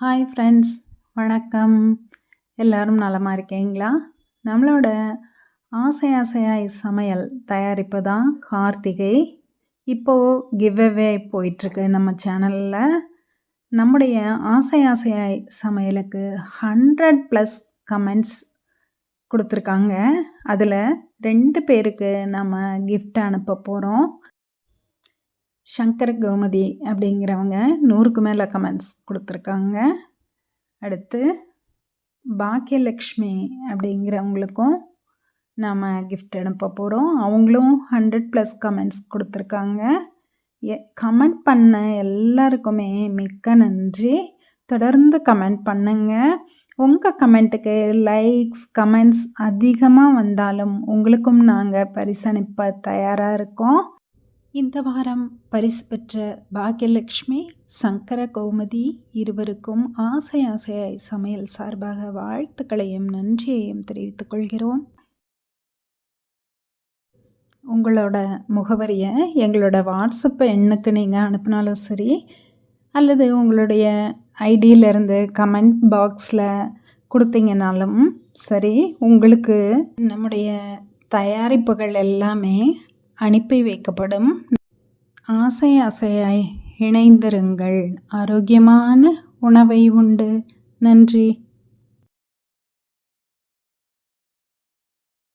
Hi friends வணக்கம். எல்லாரும் நலமாக இருக்கீங்களா? நம்மளோட ஆசை ஆசையாய் சமையல் தயாரிப்பு தான் கார்த்திகை. இப்போது கிவ்அவே போயிட்டுருக்கு நம்ம சேனலில் நம்முடைய ஆசை ஆசையாய் சமையலுக்கு ஹண்ட்ரட் ப்ளஸ் கமெண்ட்ஸ் கொடுத்துருக்காங்க. அதில் ரெண்டு பேருக்கு நம்ம கிஃப்ட் அனுப்ப போகிறோம் சங்கர கோமதி அப்படிங்கிறவங்க நூறுக்கு மேலே கமெண்ட்ஸ் கொடுத்துருக்காங்க. அடுத்து பாக்கியலக்ஷ்மி அப்படிங்கிறவங்களுக்கும் நாம் கிஃப்ட் அனுப்ப போகிறோம் அவங்களும் ஹண்ட்ரட் ப்ளஸ் கமெண்ட்ஸ் கொடுத்துருக்காங்க. எ கமெண்ட் பண்ண எல்லாருக்குமே மிக்க நன்றி. தொடர்ந்து கமெண்ட் பண்ணுங்கள் உங்கள் கமெண்ட்டுக்கு லைக்ஸ் கமெண்ட்ஸ் அதிகமாக வந்தாலும் உங்களுக்கும் நாங்கள் பரிசளிப்ப தயாராக இருக்கோம். இந்த வாரம் பரிசு பெற்ற பாக்யலக்ஷ்மி சங்கர கௌமதி இருவருக்கும் ஆசை ஆசையாய் சமையல் சார்பாக வாழ்த்துக்களையும் நன்றியையும் தெரிவித்துக் கொள்கிறோம். உங்களோட முகவரியை எங்களோட வாட்ஸ்அப் எண்ணுக்கு நீங்கள் அனுப்பினாலும் சரி அல்லது உங்களுடைய ஐடியிலேருந்து கமெண்ட் பாக்ஸில் கொடுத்தீங்கனாலும் சரி உங்களுக்கு நம்முடைய தயாரிப்புகள் எல்லாமே அனுப்பி வைக்கப்படும். ஆசை ஆசையாய் இணைந்திருங்கள். ஆரோக்கியமான உணவை உண்டு. நன்றி.